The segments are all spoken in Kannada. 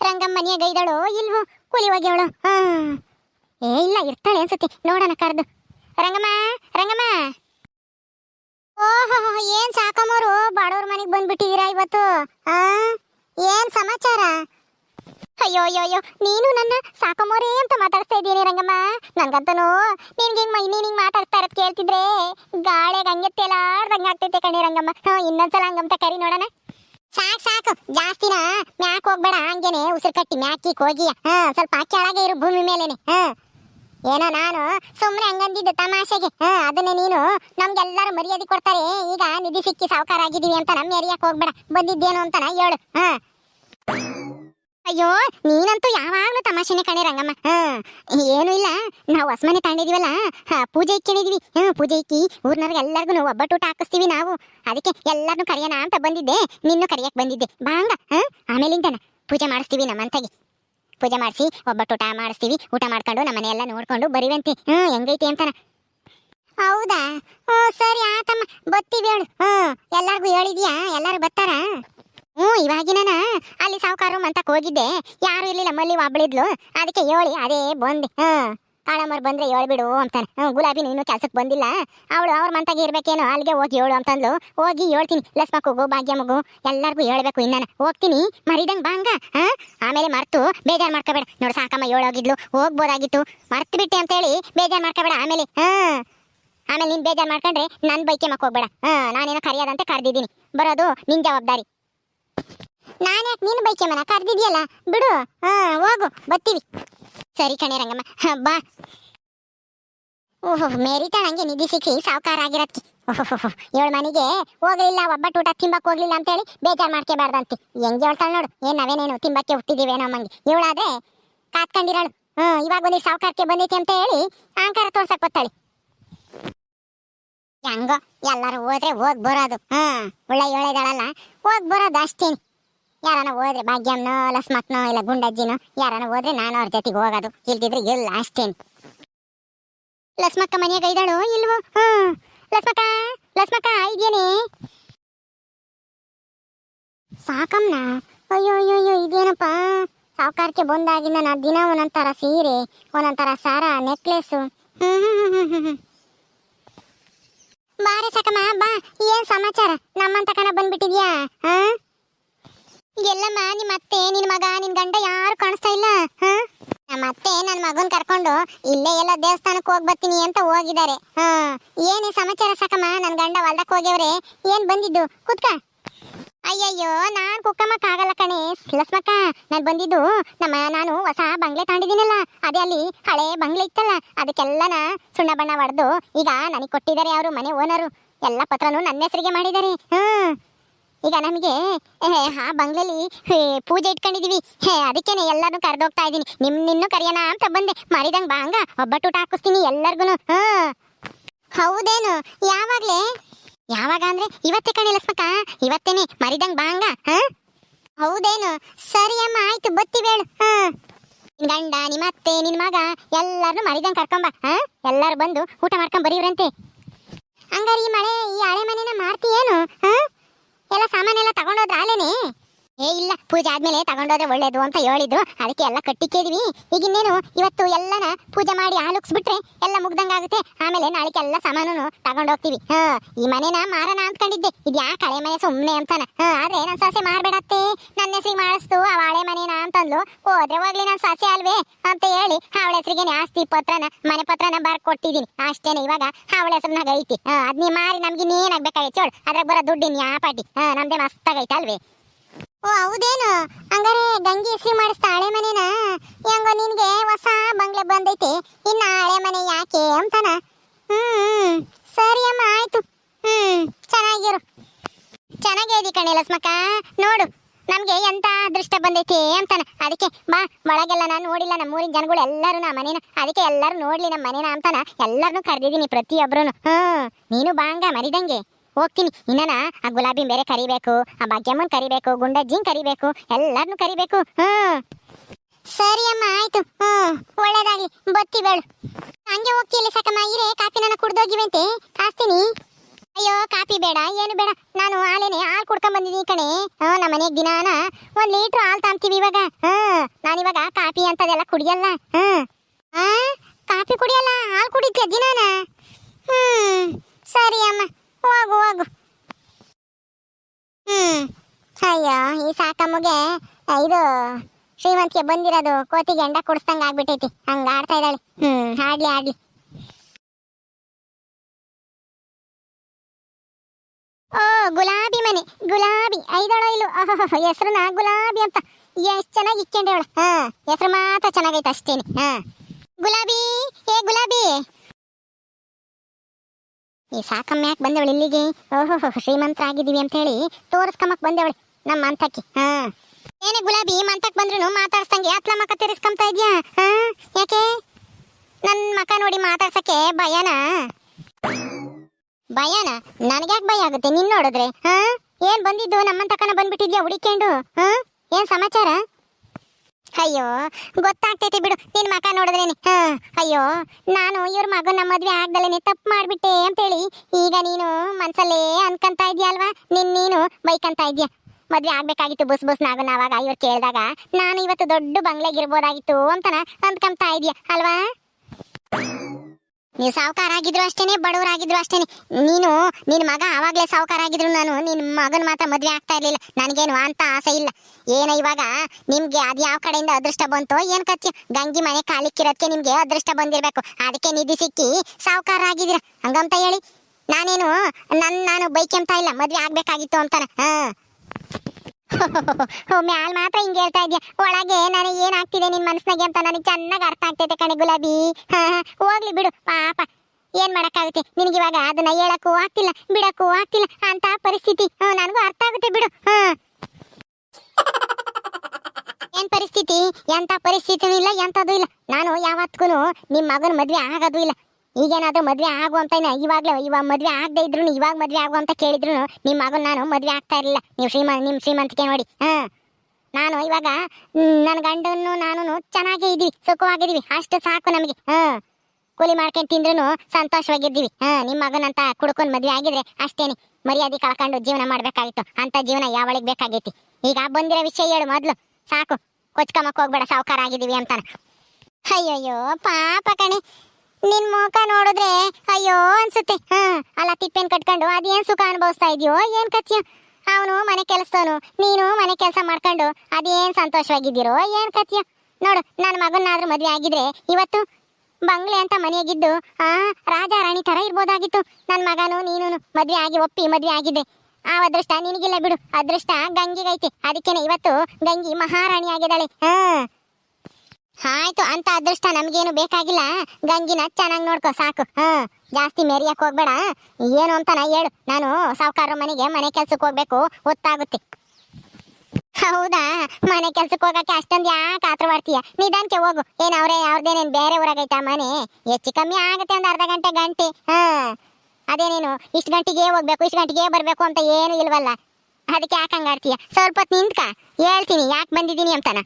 ರಂಗಮ್ಮ ಮನೆಯಾಗ ಇಲ್ವೋ? ಕೂಲಿ ಹೋಗ್ಯವಳು ಏ, ಇಲ್ಲ, ಇರ್ತಾಳೆ ಅನ್ಸುತ್ತೆ. ನೋಡೋಣ ಕರೆದು. ರಂಗಮ್ಮ ರಂಗಮ್ಮ. ಓಹೋ, ಏನ್ ಸಾಕಮ್ಮರು ಬಡವ್ರ ಮನೆಗೆ ಬಂದ್ಬಿಟ್ಟಿದೀರಾ ಇವತ್ತು? ಆ? ಏನ್ ಸಮಾಚಾರ? ಅಯ್ಯೋ ಅಯ್ಯೋ ಅಯ್ಯೋ, ನೀನು ನನ್ನ ಸಾಕಮ್ಮೋರೇ ಅಂತ ಮಾತಾಡ್ತಾ ಇದ್ದೀನಿ ರಂಗಮ್ಮ. ನನ್ಗಂತನೂ ನಿನ್ಗೆ ಹಿಂಗ್ ನೀನ್ ಹಿಂಗ್ ಮಾತಾಡ್ತಾ ಇರೋದ್ ಕೇಳ್ತಿದ್ರೆ ಗಾಳೆಗೆ ಹಂಗೆ ತೇಲಾಡ್ದಂಗೆ ಆಗ್ತೈತೆ ಕಣಿ ರಂಗಮ್ಮ. ಹಾ, ಇನ್ನೊಂದ್ಸಲ ಹಂಗಂತ ಕರಿ ನೋಡೋಣ. ಸಾಕ್ ಸಾಕು, ಜಾಸ್ತಿನ ಮ್ಯಾಕ್ ಹೋಗ್ಬೇಡ, ಹಂಗೇನೆ ಉಸಿರು ಕಟ್ಟಿ ಮ್ಯಾಕಿ ಹೋಗಿ, ಹಾ, ಸ್ವಲ್ಪ ಕೆಳಗೆ ಇರು ಭೂಮಿ ಮೇಲೇನೆ, ಹಾ. ಏನೋ ನಾನು ಸುಮ್ಮನೆ ಹಂಗಂದಿದ್ದು ತಮಾಷೆಗೆ, ಹಾ, ಅದನ್ನೇ ನೀನು ನಮ್ಗೆಲ್ಲರೂ ಮರ್ಯಾದೆ ಕೊಡ್ತಾರೆ, ಈಗ ನಿಧಿ ಸಿಕ್ಕಿ ಸಾವುಕಾರ ಆಗಿದ್ದೀವಿ ಅಂತ ನಮ್ಮ ಏರಿಯಾಕ್ ಹೋಗ್ಬೇಡ, ಬಂದಿದ್ದೇನು ಅಂತನ ಹೇಳು, ಹಾ. ಅಯ್ಯೋ, ನೀನಂತೂ ಯಾವಾಗ್ಲೂ ತಮಾಷೆನೆ ಕಣೆ ರಂಗಮ್ಮ. ಏನು ಇಲ್ಲ. ನಾವು ಹೊಸ್ಮನೆ ತಗೊಂಡಿದೀವಲ್ಲ ಹಾ, ಪೂಜೆ ಇಕ್ಕಿಡಿದ್ವಿ ಹಾ ಪೂಜೆ ಇಕ್ಕಿ, ಊರ್ನವ್ರಿಗೆ ಎಲ್ಲರಿಗೂ ಒಬ್ಬಟ್ಟು ಊಟ ಹಾಕಿಸ್ತೀವಿ ನಾವು. ಅದಕ್ಕೆ ಎಲ್ಲರನ್ನು ಕರೆಯೋಣ ಅಂತ ಬಂದಿದ್ದೆ. ನಿನ್ನ ಕರಿಯಕ್ ಬಂದಿದ್ದೆ. ಬಾಂಗ ಆಮೇಲಿಂದನ ಪೂಜೆ ಮಾಡಿಸ್ತೀವಿ ನಮ್ಮಂತಾಗಿ ಪೂಜೆ ಮಾಡಿಸಿ ಊಟ ಮಾಡಿಸ್ತೀವಿ. ಊಟ ಮಾಡ್ಕೊಂಡು ನಮ್ಮ ಮನೆ ಎಲ್ಲ ನೋಡ್ಕೊಂಡು ಬರಿವಂತಿ. ಹ್ಮ್, ಹೆಂಗೈತಿ ಅಂತಾನ. ಹೌದಾ? ಹ್ಞೂ ಸರಿ, ಆತಮ್ಮ. ಬತ್ತೀವಿ ಹೇಳು ಹ್ಞೂ ಎಲ್ಲರಿಗೂ ಹೇಳಿದ್ಯಾ? ಎಲ್ಲರೂ ಬರ್ತಾರ? ಹ್ಞೂ ಇವಾಗಿನ ಅಲ್ಲಿ ಸಾವುಕಾರು ಮಂತಕ್ಕೆ ಹೋಗಿದ್ದೆ. ಯಾರು ಇರ್ಲಿಲ್ಲ ನಮ್ಮಲ್ಲಿ ಒಬ್ಬಳಿದ್ಲು ಅದಕ್ಕೆ ಹೇಳಿ, ಅದೇ ಬಂದೆ. ಹ್ಮ್ ಕಾಳಮ್ಮರ್ ಬಂದ್ರೆ ಹೇಳ್ಬಿಡು ಅಂತಾನೆ. ಹ್ಞೂ, ಗುಲಾಬಿ ಇನ್ನೂ ಕೆಲ್ಸಕ್ಕೆ ಬಂದಿಲ್ಲ. ಅವಳು ಅವ್ರ ಮಂತಾಗಿ ಇರ್ಬೇಕೇನು, ಅಲ್ಲಿಗೆ ಹೋಗಿ ಹೇಳು ಅಂತಂದ್ಲು. ಹೋಗಿ ಹೇಳ್ತೀನಿ ಲಸ್ಮಕ್ ಹೋಗು ಭಾಗ್ಯ ಮಗು, ಎಲ್ಲರಿಗೂ ಹೇಳ್ಬೇಕು ಇನ್ನ ಹೋಗ್ತೀನಿ, ಮರಿದಂಗ್ ಬಾಂಗ ಹಾ? ಆಮೇಲೆ ಮರ್ತು, ಬೇಜಾರ್ ಮಾಡ್ಕೋಬೇಡ. ನೋಡು, ಸಾಕಮ್ಮ ಹೇಳೋಗಿದ್ಲು, ಹೋಗ್ಬೋದಾಗಿತ್ತು. ಮರ್ತು ಬಿಟ್ಟೆ ಅಂತ ಹೇಳಿ ಬೇಜಾರ್ ಮಾಡ್ಕೋಬೇಡ, ಆಮೇಲೆ, ಹಾ? ಆಮೇಲೆ ನೀನ್ ಬೇಜಾರ್ ಮಾಡ್ಕೊಂಡ್ರೆ, ನನ್ ಬೈಕೆ ಮಕ್ಕ ಹೋಗ್ಬೇಡ. ಹಾ, ನಾನೇನೋ ಕರೆಯೋದಂತೆ ಕರ್ದಿದ್ದೀನಿ. ಬರೋದು ನಿನ್ ಜವಾಬ್ದಾರಿ. ನಾನ್ಯಾಕೆ ನೀನು ಬೈಕ್ ಮನ, ಕರೆದಿದ್ಯಲ್ಲ? ಬಿಡು. ಹಾ, ಹೋಗು, ಬತ್ತೀವಿ. ಸರಿ ಕಣೆ ರಂಗಮ್ಮ ಬಾ. ಓಹೋ ಮೇರಿತಾಳಂಗೆ ನಿಧಿ ಸಿಕ್ಕಿ ಸಾವುಕಾರ ಆಗಿರತ್ತಿ ಓಹೋ ಏಳು ಮನೆಗೆ ಹೋಗ್ಲಿಲ್ಲ, ಒಬ್ಬಟ್ಟು ಊಟ ತಿಂಬಕ್ ಹೋಗ್ಲಿಲ್ಲ ಅಂತೇಳಿ ಬೇಜಾರ್ ಮಾಡ್ಕೋಬಾರ್ದಂತಿ. ಹೆಂಗೆ ಹೇಳ್ತಾಳೆ ನೋಡು, ಏನ್ ನಾವೇನೇನು ತಿಂಬಕ್ಕೆ ಹುಟ್ಟಿದೀವೇನೋ ಅಮ್ಮಂಗೆ. ಇವಳಾದ್ರೆ ಕಾತ್ಕೊಂಡಿರಾಳು ಹ್ಮ್ ಇವಾಗ ಬಂದಿ ಸಾವುಕಾರಕ್ಕೆ ಬಂದೈತಿ ಅಂತ ಹೇಳಿ ಅಹಂಕಾರ ತೋರ್ಸಕ್ ಬತ್ತಾಳಿ. ಹೆಂಗೋ, ಎಲ್ಲರೂ ಹೋದ್ರೆ ಹೋಗ್ ಬರೋದು. ಹಾ, ಒಳ್ಳೆ ಹೇಳಿದಾಳಲ್ಲ ಹೋಗ್ ಬರೋದು ಅಷ್ಟೇನಿ. ಯಾರನ ಹೋದ್ರೆ ಭಾಗ್ಯಮ್ನೋ ಲಸ್ಮಕ್ನೋ, ಇಲ್ಲ ಗುಂಡಜ್ಜಿನೋ, ಯಾರನ ಹೋದ್ರೆ ನಾನು ಅವ್ರ ಜೊತೆಗೆ ಹೋಗೋದು. ಇಲ್ದಿದ್ರೆ ಇಲ್ಲ ಅಷ್ಟೇನು ಲಸ್ಮಕ್ಕ ಮನೆಯಾಗ ಇದ್ದಾಳು ಇಲ್ವೋ? ಹ್ಮ್ ಲಸ್ಮಕ್ಕ ಲಸ್ಮಕ್ಕ, ಇದೇನೆ? ಸಾಕಮ್ನ? ಅಯ್ಯೋ ಅಯ್ಯೋ ಇದೇನಪ್ಪ? ಸಾವುಕಾರಕ್ಕೆ ಬಂದಾಗಿಂದ ನಾ ದಿನ ಒಂದೊಂಥರ ಸೀರೆ ಒಂದೊಂಥರ ಸಾರ, ನೆಕ್ಲೆಸ್ಸು. ಬಾರಿ ಸಾಕಮ್ಮ, ಬಾ. ಏನ್ ಸಮಾಚಾರ? ನಮ್ಮಂತ ಕಣ ಬಂದ್ಬಿಟ್ಟಿದ್ಯಾ? ಹಾ? ಎಲ್ಲಮ್ಮ ನಿಮ್ಮ ಅತ್ತೆ, ನಿನ್ ಮಗ, ನಿನ್ ಗಂಡ ಯಾರು ಕಾಣಿಸ್ತಾ ಇಲ್ಲ? ಹಾ? ನಮ್ಮ ಅತ್ತೆ ನನ್ನ ಮಗನ್ ಕರ್ಕೊಂಡು ಇಲ್ಲೇ ಎಲ್ಲ ದೇವಸ್ಥಾನಕ್ಕೆ ಹೋಗ್ ಬರ್ತೀನಿ ಅಂತ ಹೋಗಿದ್ದಾರೆ. ಏನೇ ಸಮಾಚಾರ ಸಾಕಮ್ಮ? ನನ್ ಗಂಡ ಹೊಲ್ದಕ್ ಹೋಗ್ಯವ್ರೆ. ಏನ್ ಬಂದಿದ್ದು? ಕುತ್ಕ. ಅಯ್ಯಯ್ಯೋ, ನಾನ್ ಕುಕ್ಕಮ್ಮಕ್ ಆಗಲ್ಲ ಕಣೆ. ಲಸ್ಮಕ್ಕ ನಾನ್ ಬಂದಿದ್ದು ನಮ್ಮ, ನಾನು ಹೊಸ ಬಂಗ್ಲೆ ತಾಂಡಿದೀನಲ್ಲ ಅದೇ ಅಲ್ಲಿ ಹಳೆ ಬಂಗ್ಲೆ ಇತ್ತಲ್ಲ ಅದಕ್ಕೆಲ್ಲನ ಸುಣ್ಣ ಬಣ್ಣ ಹೊಡೆದು ಈಗ ನನಗೆ ಕೊಟ್ಟಿದ್ದಾರೆ ಅವರು ಮನೆ ಓನರು. ಎಲ್ಲ ಪತ್ರನು ನನ್ನ ಹೆಸರಿಗೆ ಮಾಡಿದ್ದಾರೆ. ಹ್ಮ್ ಈಗ ನಮಗೆ ಹಾ ಬಂಗ್ಲೆಲಿ ಹೇ, ಪೂಜೆ ಇಟ್ಕೊಂಡಿದೀವಿ. ಅದಕ್ಕೇನೆ ಎಲ್ಲರೂ ಕರೆದೋಗ್ತಾ ಇದೀನಿ ನಿಮ್ ನಿನ್ನೂ ಕರೆಯೋಣ ಅಂತ ಬಂದೆ. ಮರಿದಂಗ್ ಬಾಂಗ ಒಬ್ಬಟ್ಟು ಊಟ ಹಾಕಿಸ್ತೀನಿ ಎಲ್ಲರಿಗೂ ಹಾ. ಹೌದೇನು? ಯಾವಾಗಲೇ? ಯಾವಾಗ ಅಂದ್ರೆ ಇವತ್ತೇ ಕಣೆ ಲಕ್ಷ್ಮಕ್ಕ. ಇವತ್ತೇನೆ. ಮರಿದಂಗ್ ಬಾಂಗ ಹ? ಹೌದೇನು? ಸರಿ ಅಮ್ಮ ಆಯ್ತು. ಬತ್ತಿ ಬೇಡ. ಹಾ. ನಿನ್ ಗಂಡ ನಿಮ್ಮ ಅತ್ತೆ ನಿನ್ ಮಗ ಎಲ್ಲಾರನು ಮರಿದಂಗ್ ಕರ್ಕೊಂಬ ಹಾ? ಎಲ್ಲಾರು ಬಂದು ಊಟ ಮಾಡ್ಕೊಂಡ್ ಬರೀವ್ರಂತೆ. ಹಂಗಾರೆ ಈ ಮಳೆ ಈ ಹಳೆ ಮನೆನ ಏನು? ಹಾ? ಎಲ್ಲ ಸಾಮಾನೆಲ್ಲ ತಗೊಂಡೋದ್ರ ಆಲೇನೆ ಏ, ಇಲ್ಲ, ಪೂಜೆ ಆದ್ಮೇಲೆ ತಗೊಂಡೋದ್ರೆ ಒಳ್ಳೇದು ಅಂತ ಹೇಳಿದ್ರು. ಅದಕ್ಕೆ ಎಲ್ಲ ಕಟ್ಟಿಕ್ಕಿದ್ವಿ ಈಗ ಇನ್ನೇನು, ಇವತ್ತು ಎಲ್ಲನ ಪೂಜೆ ಮಾಡಿ ಹಾಲುಕ್ಸ್ಬಿಟ್ರೆ ಎಲ್ಲ ಮುಗ್ದಂಗಾಗುತ್ತೆ ಆಮೇಲೆ ನಾಳೆಗೆ ಎಲ್ಲ ಸಾಮಾನು ತಗೊಂಡೋಗ್ತೀವಿ ಹಾ, ಈ ಮನೆನ ಮಾರಣ ಅಂದ್ಕೊಂಡಿದ್ದೆ ಇದು ಯಾಕೆ ಕಳೆ ಮನೆ ಸುಮ್ಮನೆ ಅಂತಾನ. ಹಾ, ಆದ್ರೆ ನನ್ ಸಾಸೆ ಮಾರ್ಬೇಡತ್ತೆ. ನನ್ನ ಹೆಸರಿಗೆ ಮಾಡಿಸ್ತು ಆ ಹಳೆ ಮನೇನ ಅಂತಂದ್ಲು. ಹೋದ್ರೆ ಹೋಗ್ಲಿ ನನ್ ಸಾಸೆ ಅಲ್ವೇ ಅಂತ ಹೇಳಿ ಅವಳ ಹೆಸರಿಗೆ ಆಸ್ತಿ ಪತ್ರನ, ಮನೆ ಪತ್ರನ ಬಾರ್ ಕೊಟ್ಟಿದೀನಿ ಅಷ್ಟೇನೆ, ಇವಾಗ ಅವಳ ಹೆಸರಿನಾಗ ಐತಿ ಹಾ ಅದ್ ನೀ ಮಾರಿ ನಮ್ಗೆ ನೀನ್ ಚೋಳು ಅದ್ರಾಗ ಬರೋ ದುಡ್ಡಿನ ಯಾ ಪಾಟಿ. ಹಾ, ನಮ್ದೇ ಮಸ್ತಾಗೈತೆ ಅಲ್ವೇ. ಓ, ಹೌದೇನು? ಹಂಗಾರೆ ಗಂಗಿ ಹೆಸರು ಮಾಡಿಸ್ತಾ ಹಳೆ ಮನೇನ? ಹೆಂಗೋ ನಿನ್ಗೆ ಹೊಸ ಬಂಗ್ಲೆ ಬಂದೈತೆ. ಇನ್ನ ಹಳೆ ಮನೆ ಯಾಕೆ ಅಂತಾನ? ಹ್ಮ್, ಸರಿ ಅಮ್ಮ, ಆಯ್ತು. ಹ್ಮ್, ಚೆನ್ನಾಗಿರು. ಚೆನ್ನಾಗೇ ಇದಿ ಕಣೆ ಲಸ್ಮಕ್ಕ. ನೋಡು, ನಮ್ಗೆ ಎಂತ ಅದೃಷ್ಟ ಬಂದೈತಿ ಅಂತಾನ. ಅದಕ್ಕೆ ಬಾ, ಒಳಗೆಲ್ಲ ನಾನು ನೋಡಿಲ್ಲ ನಮ್ಮ ಊರಿನ ಜನಗಳು ಎಲ್ಲರೂ ನಮ್ಮ ಮನೇನ. ಅದಕ್ಕೆ ಎಲ್ಲರೂ ನೋಡ್ಲಿ ನಮ್ಮ ಮನೇನ ಅಂತಾನ. ಎಲ್ಲರನ್ನೂ ಕರೆದಿದ್ದೀನಿ ಪ್ರತಿಯೊಬ್ಬರೂ ಹ್ಞೂ ನೀನು ಬಾಂಗ ಮರಿದಂಗೆ. ಹೋಗ್ತೀನಿ. ಇನ್ನನ? ಆ ಗುಲಾಬಿ ಬೇರೆ ಕರಿಬೇಕು, ಆ ಭಾಗ್ಯಮ್ಮನ್ ಕರಿಬೇಕು, ಗುಂಡಜ್ಜಿನ್ ಕರಿಬೇಕು, ಎಲ್ಲಾರ್ನು ಕರಿಬೇಕು. ಹ್ಮ್. ಸರಿ ಅಮ್ಮ, ಆಯ್ತು. ಹ್ಮ್. ಒಳ್ಳೇದಾಗ್ಲಿ. ಬೇಳು. ಹಂಗೆ ಹೋಗ್ತಿಲ್ಲ ಸಾಕಮ್ಮ? ಇರೇ, ಕಾಫಿ ನನ್ನ ಕುಡ್ದೋಗಿವಂತೆ. ಕಾಸ್ತೀನಿ. ಅಯ್ಯೋ, ಕಾಫಿ ಬೇಡ, ಏನು ಬೇಡ. ನಾನು ಹಾಲೇನೆ, ಹಾಲು ಕುಡ್ಕೊಂಡ್ ಬಂದಿದ್ದೀನಿ ಕಣೆ. ಹ್ಞೂ ನಮ್ಮ ಮನೆಗೆ ದಿನಾನ ಒಂದು ಲೀಟ್ರ್ ಹಾಲು ತಾಂಬ್ತೀವಿ ಇವಾಗ. ಹ್ಮ್. ಇವಾಗ ಕಾಫಿ ಅಂತದೆಲ್ಲ ಕುಡಿಯಲ್ಲ. ಹ್ಮ್. ಆ? ಕಾಫಿ ಕುಡಿಯಲ್ಲ? ಹಾಲು ಕುಡಿತೀಯ ದಿನಾನ? ಹ್ಮ್. ಸರಿ ಅಮ್ಮ. ಹೋಗು ಹೋಗು. ಹ್ಮ್. ಅಯ್ಯೋ, ಈ ಸಾಕಮ್ಮಗೆ ಇದು ಶ್ರೀಮಂತಿಗೆ ಬಂದಿರೋದು ಕೋತಿಗೆ ಎಂಡ ಕುಡಿಸ್ದಂಗ ಆಗ್ಬಿಟ್ಟೈತಿ. ಹಂಗ ಆಡ್ತಾ ಇದ್ದಾಳೆ. ಹ್ಮ್ ಆಡ್ಲಿ ಆಡ್ಲಿ ಓ, ಗುಲಾಬಿ ಮನೆ, ಗುಲಾಬಿ. ಐದಳೋ ಇಲ್ಲು ಹೆಸರನ್ನ ಗುಲಾಬಿ ಅಂತ. ಎಷ್ಟ್ ಚೆನ್ನಾಗಿ ಇಕ್ಕೊಂಡೆ ಹ ಹಾ, ಹೆಸರು ಮಾತ್ರ ಚೆನ್ನಾಗೈತೆ ಅಷ್ಟೇನೆ. ಹಾ. ಗುಲಾಬಿ, ಏ ಗುಲಾಬಿ. ಈ ಸಾಕಮ್ಮ ಯಾಕೆ ಬಂದವಳು ಇಲ್ಲಿಗೆ? ಓಹೋ, ಶ್ರೀಮಂತರಾಗಿದ್ದೀವಿ ಅಂತ ಹೇಳಿ ತೋರಿಸ್ಕೊಂಬಕ್ ಬಂದವಳು. ನಮ್ಮ ಮಂತಕ್ಕೆ. ಹಾ. ಏನೇ ಗುಲಾಬಿ ಮಂತಕ್ ಬಂದ್ರು ಮಾತಾಡ್ಸಂಗೆ ಅತ್ಲ ಮಕ್ಕ ತಿರ್ಸ್ಕೊಂತ ಇದ್ಯಾ? ಯಾಕೆ? ನನ್ನ ಮಕ ನೋಡಿ ಮಾತಾಡ್ಸಕ್ಕೆ ಭಯನಾ? ಭಯನಾ? ನನಗ್ಯಾಕೆ ಭಯ ಆಗುತ್ತೆ ನಿನ್ ನೋಡಿದ್ರೆ? ಹಾ? ಏನ್ ಬಂದಿದ್ದು? ನಮ್ಮಂತಕನ ಬಂದ್ಬಿಟ್ಟಿದ್ಯಾ ಹುಡಿಕೊಂಡು ಹಾ? ಏನ್ ಸಮಾಚಾರ? ಅಯ್ಯೋ, ಗೊತ್ತಾಗ್ತೈತೆ ಬಿಡು. ನಿನ್ ಮಕ ನೋಡಿದ್ರೇನೆ. ಅಯ್ಯೋ, ನಾನು ಇವ್ರ ಮಗನ ಮದ್ವೆ ಆಗ್ದಲೇನೆ ತಪ್ಪು ಮಾಡ್ಬಿಟ್ಟೆ ಅಂತೇಳಿ. ಈಗ ನೀನು ಮನ್ಸಲ್ಲೇ ಅನ್ಕಂತ ಅಲ್ವಾ ನಿನ್ ನೀನು ಬೈಕಂತ ಇದ್ಯಾ? ಮದ್ವೆ ಆಗ್ಬೇಕಾಗಿತ್ತು ಬಸ್ ಬಸ್ ನಾಗ ನಾವಾಗ ಇವ್ರು ಕೇಳಿದಾಗ, ನಾನು ಇವತ್ತು ದೊಡ್ಡ ಬಂಗ್ಲೆಗಿರ್ಬೋದಾಗಿತ್ತು ಅಂತನ ಅಂದ್ಕಂತ ಇದ್ಯಾ, ಅಲ್ವಾ? ನೀವು ಸಾವುಕಾರ ಆಗಿದ್ರು ಅಷ್ಟೇನೆ, ಬಡವರಾಗಿದ್ರು ಅಷ್ಟೇನೆ. ನೀನು, ನಿನ್ ಮಗ ಆವಾಗಲೇ ಸಾವುಕಾರ ಆಗಿದ್ರು ನಾನು, ನಿನ್ ಮಗನ್ ಮಾತ್ರ ಮದ್ವೆ ಆಗ್ತಾ ಇರ್ಲಿಲ್ಲ. ನನಗೇನು ಅಂತ ಆಸೆ ಇಲ್ಲ. ಏನ ಇವಾಗ ನಿಮ್ಗೆ ಅದು ಯಾವ ಕಡೆಯಿಂದ ಅದೃಷ್ಟ ಬಂತೋ, ಏನ್ ಕತ್ತಿ ಗಂಗಿ ಮನೆ ಕಾಲಿಕ್ಕಿರೋದಕ್ಕೆ ನಿಮ್ಗೆ ಅದೃಷ್ಟ ಬಂದಿರ್ಬೇಕು. ಅದಕ್ಕೆ ನಿಧಿ ಸಿಕ್ಕಿ ಸಾವುಕಾರ ಆಗಿದ್ದೀರ ಹಂಗಂತ ಹೇಳಿ. ನಾನೇನು, ನನ್, ನಾನು ಅಂತ ಇಲ್ಲ. ಮದ್ವೆ ಆಗ್ಬೇಕಾಗಿತ್ತು ಅಂತಾನೆ. ಹಾ. ಮ್ಯಾಲ್ ಮಾತ್ರ ಹಿಂಗ್ ಹೇಳ್ತಾ ಇದ್ಯಾ? ಒಳಗೆ ನನಗೆ ಏನಾಗ್ತಿದೆ ನಿನ್ ಮನಸ್ನಾಗೆ ಅಂತ ನನಗೆ ಚೆನ್ನಾಗಿ ಅರ್ಥ ಆಗ್ತೈತೆ ಕಣೆ ಗುಲಾಬಿ. ಹೋಗ್ಲಿ ಬಿಡು, ಪಾಪ. ಏನ್ ಮಾಡಕ್ಕಾಗುತ್ತೆ? ನಿನಗಿವಾಗ ಅದನ್ನ ಹೇಳಕ್ಕೂ ಆಗ್ತಿಲ್ಲ, ಬಿಡಕ್ಕೂ ಆಗ್ತಿಲ್ಲ ಅಂತ ಪರಿಸ್ಥಿತಿ. ನನಗೂ ಅರ್ಥ ಆಗುತ್ತೆ ಬಿಡು. ಹಾ. ಏನ್ ಪರಿಸ್ಥಿತಿ? ಎಂತ ಪರಿಸ್ಥಿತಿನೂ ಇಲ್ಲ, ಎಂತದೂ ಇಲ್ಲ. ನಾನು ಯಾವತ್ತಿಗೂ ನಿಮ್ ಮಗನ ಮದ್ವೆ ಆಗೋದು ಇಲ್ಲ. ಈಗೇನಾದ್ರೂ ಮದ್ವೆ ಆಗು ಅಂತ ಇವಾಗ್ಲೇ ಇವಾಗ ಮದ್ವೆ ಆಗದೆ ಇದ್ರು ಇವಾಗ ಮದ್ವೆ ಆಗು ಅಂತ ಕೇಳಿದ್ರು ನಿಮ್ ಮಗನ್ ನಾನು ಮದ್ವೆ ಆಗ್ತಾ ಇರಲಿಲ್ಲ. ನೀವು ಶ್ರೀಮ, ನಿಮ್ ಶ್ರೀಮಂತಿಕೆ ನೋಡಿ. ಹಾ. ನಾನು ಇವಾಗ ನನ್ನ ಗಂಡನ್ನು ನಾನು ಚೆನ್ನಾಗೇ ಇದೀವಿ ಸುಖವಾಗಿದೀವಿ ಅಷ್ಟು ಸಾಕು ನಮಗೆ. ಹಾ. ಕೂಲಿ ಮಾಡ್ಕೊಂಡು ತಿಂದ್ರು ಸಂತೋಷವಾಗಿದ್ದೀವಿ. ಹಾ ನಿಮ್ಮ ಮಗನಂತ ಕುಡ್ಕೊಂಡ್ ಮದ್ವೆ ಆಗಿದ್ರೆ ಅಷ್ಟೇನೆ. ಮರ್ಯಾದೆ ಕಳ್ಕೊಂಡು ಜೀವನ ಮಾಡ್ಬೇಕಾಗಿತ್ತು. ಅಂತ ಜೀವನ ಯಾವಳಿಗೆ ಬೇಕಾಗೈತಿ? ಈಗ ಬಂದಿರೋ ವಿಷಯ ಹೇಳು ಮೊದ್ಲು. ಸಾಕು. ಕೊಚ್ಕಮಕ್ ಹೋಗ್ಬೇಡ, ಸಾವುಕಾರ ಆಗಿದೀವಿ ಅಂತಾನ. ಅಯ್ಯಯ್ಯೋ, ಪಾಪ ಕಣೆ. ನಿನ್ ಮುಖ ನೋಡಿದ್ರೆ ಅಯ್ಯೋ ಅನ್ಸುತ್ತೆ. ಹಾ, ಅಲ್ಲ ತಿಪ್ಪೆನ್ ಕಟ್ಕೊಂಡು ಅದೇನ್ ಸುಖ ಅನುಭವಿಸ್ತಾ ಇದೆಯೋ, ಏನ್ ಕತ್ಯ ಅವನು ಮನೆ ಕೆಲಸದವನು, ನೀನು ಮನೆ ಕೆಲಸ ಮಾಡ್ಕೊಂಡು ಅದೇನ್ ಸಂತೋಷವಾಗಿದ್ದೀರೋ, ಏನ್ ಕತ್ಯ ನೋಡು ನನ್ನ ಮಗನಾದ್ರೂ ಮದ್ವೆ ಆಗಿದ್ರೆ ಇವತ್ತು ಬಂಗ್ಲೆ ಅಂತ ಮನೆಯಾಗಿದ್ದು, ಆ, ರಾಜ ರಾಣಿ ತರ ಇರ್ಬೋದಾಗಿತ್ತು. ನನ್ನ ಮಗನು ನೀನು ಮದ್ವೆ ಆಗಿ ಒಪ್ಪಿ ಮದ್ವೆ ಆಗಿದೆ ಆ ಅದೃಷ್ಟ ನಿನಗಿಲ್ಲ ಬಿಡು. ಅದೃಷ್ಟ ಗಂಗಿಗೈತೆ. ಅದಕ್ಕೇನೆ ಇವತ್ತು ಗಂಗಿ ಮಹಾರಾಣಿ ಆಗಿದ್ದಾಳೆ. ಹಾ. ಆಯ್ತು, ಅಂತ ಅದೃಷ್ಟ ನಮ್ಗೇನು ಬೇಕಾಗಿಲ್ಲ. ಗಂಗಿನ ಚೆನ್ನಾಗಿ ನೋಡ್ಕೋ, ಸಾಕು. ಹಾ, ಜಾಸ್ತಿ ಮೆರಿಯಕ್ ಹೋಗ್ಬೇಡ. ಏನು ಅಂತಾನ ಹೇಳು. ನಾನು ಸಾವುಕಾರ ಮನೆಗೆ ಮನೆ ಕೆಲ್ಸಕ್ಕೆ ಹೋಗ್ಬೇಕು. ಹೊತ್ತಾಗುತ್ತೆ ಹೌದಾ? ಮನೆ ಕೆಲ್ಸಕ್ಕೆ ಹೋಗಕ್ಕೆ ಅಷ್ಟೊಂದು ಯಾಕೆ ಆತ್ರ ಮಾಡ್ತೀಯ? ನಿಧಾನಕ್ಕೆ ಹೋಗು. ಏನ್ ಅವರೇ ಅವ್ರದ್ದೇನೇನು ಬೇರೆ ಊರಾಗೈತಾ ಮನೆ? ಹೆಚ್ಚು ಕಮ್ಮಿ ಆಗುತ್ತೆ ಒಂದು ಅರ್ಧ ಗಂಟೆ ಗಂಟೆ. ಹಾ. ಅದೇನೇನು, ಇಷ್ಟು ಗಂಟೆಗೆ ಹೋಗ್ಬೇಕು, ಇಷ್ಟು ಗಂಟೆಗೆ ಬರಬೇಕು ಅಂತ ಏನು ಇಲ್ವಲ್ಲ? ಅದಕ್ಕೆ ಯಾಕೆ ಹಂಗಾಡ್ತೀಯ? ಸ್ವಲ್ಪ ನಿಂತ್ಕ. ಹೇಳ್ತೀನಿ, ಯಾಕೆ ಬಂದಿದ್ದೀನಿ ಅಂತಾನ?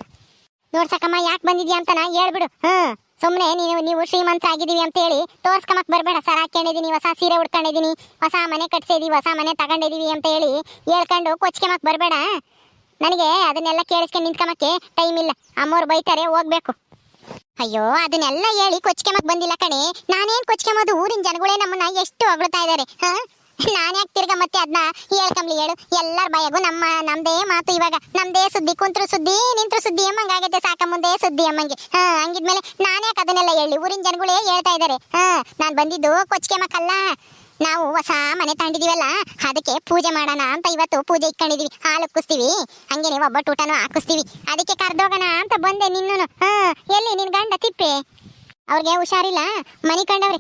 ನೋಡ್ಸಕಮ್ಮ ಯಾಕೆ ಬಂದಿದ್ಯಾ ನಾ ಹೇಳ್ಬಿಡು. ಹ್ಮ್ ಸುಮ್ನೆ ನೀವು ನೀವು ಶ್ರೀಮಂತ ಆಗಿದ್ದೀವಿ ಅಂತ ಹೇಳಿ ತೋರ್ಸ್ಕಮಕ್ ಬರ್ಬೇಡ ಸರ್. ಹಾಕೊಂಡಿದ್ದೀನಿ ಹೊಸ ಸೀರೆ ಉಟ್ಕೊಂಡಿದೀನಿ, ಹೊಸ ಮನೆ ಕಟ್ಸಿದೀವಿ, ಹೊಸ ಮನೆ ತಗೊಂಡಿದೀವಿ ಅಂತ ಹೇಳಿ ಹೇಳ್ಕೊಂಡು ಕೊಚ್ಕೆಮಕ್ ಬರ್ಬೇಡ. ನನಗೆ ಅದನ್ನೆಲ್ಲ ಕೇಳಿಸ್ಕೊಂಡು ನಿಂತ್ಕೊಮಕ್ಕೆ ಟೈಮ್ ಇಲ್ಲ. ಅಮ್ಮವ್ರು ಬೈತಾರೆ, ಹೋಗ್ಬೇಕು. ಅಯ್ಯೋ, ಅದನ್ನೆಲ್ಲ ಹೇಳಿ ಕೊಚ್ಕೆಮಕ್ ಬಂದಿಲ್ಲ ಕಣೆ. ನಾನೇನ್ ಕೊಚ್ಕೆಮೋದು? ಊರಿನ ಜನಗಳೇ ನಮ್ಮನ್ನ ಎಷ್ಟು ಹೊಗಳ್ತಾ ಇದ್ದಾರೆ ಹಾ? ನಾನು ತಿರ್ಗ ಮತ್ತೆ ಅದನ್ನ ಹೇಳ್ಕಂಬ್ಲಿ ಹೇಳು. ಎಲ್ಲರ ಬಾಯಾಗೂ ನಮ್ಮ ನಮ್ದೇ ಮಾತು ಇವಾಗ. ನಮ್ದೇ ಸುದ್ದಿ, ಕುಂತ್ರು ಸುದ್ದಿ, ನಿಂತ್ರು ಸುದ್ದಿ ಅಮ್ಮಂಗಾಗೈತೆ ಸಾಕ ಮುಂದೆ ಸುದ್ದಿ ಅಮ್ಮಂಗೆ ಹಾ, ಹಂಗಿದ್ಮೇಲೆ ನಾನು ಯಾಕೆ ಅದನ್ನೆಲ್ಲ ಹೇಳಿ? ಊರಿನ ಜನಗಳೇ ಹೇಳ್ತಾ ಇದಾರೆ. ಹಾ, ನಾನು ಬಂದಿದ್ದು ಕೊಚ್ಕೆಮಕ್ಕಲ್ಲ ನಾವು ಹೊಸ ಮನೆ ತಗೊಂಡಿದೀವಲ್ಲ ಅದಕ್ಕೆ ಪೂಜೆ ಮಾಡೋಣ ಅಂತ ಇವತ್ತು ಪೂಜೆ ಇಟ್ಕೊಂಡಿದೀವಿ. ಹಾಲು ಕುಸ್ತೀವಿ ಹಂಗೇನೆ ಒಬ್ಬಟ್ಟು ಊಟನೂ ಹಾಕಿಸ್ತೀವಿ. ಅದಕ್ಕೆ ಕರೆದೋಗೋಣ ಅಂತ ಬಂದೆ ನಿನ್ನೂ ಹಾ, ಎಲ್ಲಿ ನಿನ್ ಗಂಡ ತಿಪ್ಪೆ? ಅವ್ರಿಗೆ ಹುಷಾರಿಲ್ಲ. ಮನಿ ಕಂಡವ್ರಿ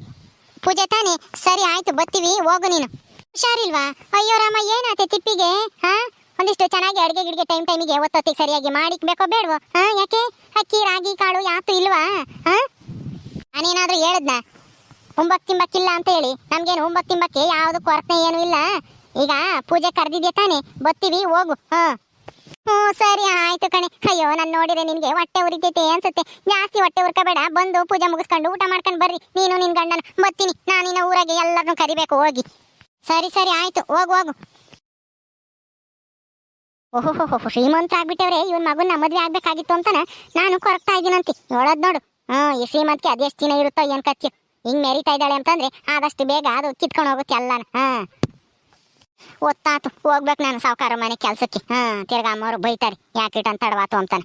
ಪೂಜೆ ತಾನೆ. ಸರಿ, ಆಯ್ತು ಬತ್ತೀವಿ ಹೋಗು ನೀನು. ಹುಷಾರಿಲ್ವಾ? ಅಯ್ಯೋ ರಾಮ, ಏನಾತೆ ತಿಪ್ಪಿಗೆ? ಹಾ? ಒಂದಿಷ್ಟು ಚೆನ್ನಾಗಿ ಅಡುಗೆ ಗಿಡಿಗೆ ಟೈಮ್ ಟೈಮಿಗೆ ಒತ್ತೊತ್ತಿಗೆ ಸರಿಯಾಗಿ ಮಾಡಿಕ್ಬೇಕೋ ಬೇಡವೋ? ಹಾ, ಯಾಕೆ? ಅಕ್ಕಿ, ರಾಗಿ, ಕಾಳು ಯಾತು ಇಲ್ವಾ? ಹಾ? ನಾನೇನಾದ್ರೂ ಹೇಳದ್ನ? ಉಂಬಕ್ ತಿಂಬಕ್ಕಿಲ್ಲ ಅಂತ ಹೇಳಿ. ನಮ್ಗೇನು ಉಂಬಕ್ ತಿಂಬಕ್ಕೆ ಯಾವುದು ಕೊರತೆ ಏನು ಇಲ್ಲ. ಈಗ ಪೂಜೆ ಕರೆದಿದ್ಯಾ ತಾನೆ? ಬತ್ತೀವಿ, ಹೋಗು. ಹಾ. ಹ್ಞೂ, ಸರಿ, ಆಯ್ತು ಕಣೆ. ಅಯ್ಯೋ, ನಾನು ನೋಡಿದ್ರೆ ನಿನ್ಗೆ ಹೊಟ್ಟೆ ಉರಿತೈತೆ ಅನ್ಸುತ್ತೆ. ಜಾಸ್ತಿ ಹೊಟ್ಟೆ ಉರ್ಕೋಬೇಡ. ಬಂದು ಪೂಜೆ ಮುಗಿಸ್ಕೊಂಡು ಊಟ ಮಾಡ್ಕೊಂಡು ಬರ್ರಿ. ನೀನು ನಿನ್ ಗಂಡನ. ಬತ್ತೀನಿ ನಾನಿನ್ನ ಊರಾಗೆ ಎಲ್ಲರನ್ನೂ ಕರಿಬೇಕು, ಹೋಗಿ. ಸರಿ ಸರಿ, ಆಯ್ತು, ಹೋಗು ಹೋಗು. ಓಹೋ ಶ್ರೀಮಂತ ಆಗ್ಬಿಟ್ಟವ್ರೆ, ಇವನ್ ಮಗನ ಮದ್ವೆ ಆಗ್ಬೇಕಾಗಿತ್ತು ಅಂತಾನೆ ನಾನು ಕೊರಗ್ತಾ ಇದ್ದೀನಂತಿ ನೋಡೋದ್ ನೋಡು. ಹ್ಮ್, ಈ ಶ್ರೀಮಂತ್ಗೆ ಅದೆಷ್ಟು ದಿನ ಇರುತ್ತೋ ಏನ್ ಕಚ್ಚಿ ಹಿಂಗ್ ಮೆರಿತಾ ಇದ್ದಾಳೆ ಅಂತಂದ್ರೆ ಆದಷ್ಟು ಬೇಗ ಅದು ಕಿತ್ಕೊಂಡು ಹೋಗುತ್ತೆ ಅಲ್ಲ ಹಾ ಒತ್ತಾತು. ಹೋಗ್ಬೇಕು ನಾನು ಸಾವುಕಾರ ಮನೆ ಕೆಲ್ಸಕ್ಕೆ. ಹಾ ತಿರ್ಗಾ ಅಮ್ಮವ್ರು ಬೈತಾರೆ. ಯಾಕೆ ಅಂತ ತಡವಾತು ಅಂತಾನೆ.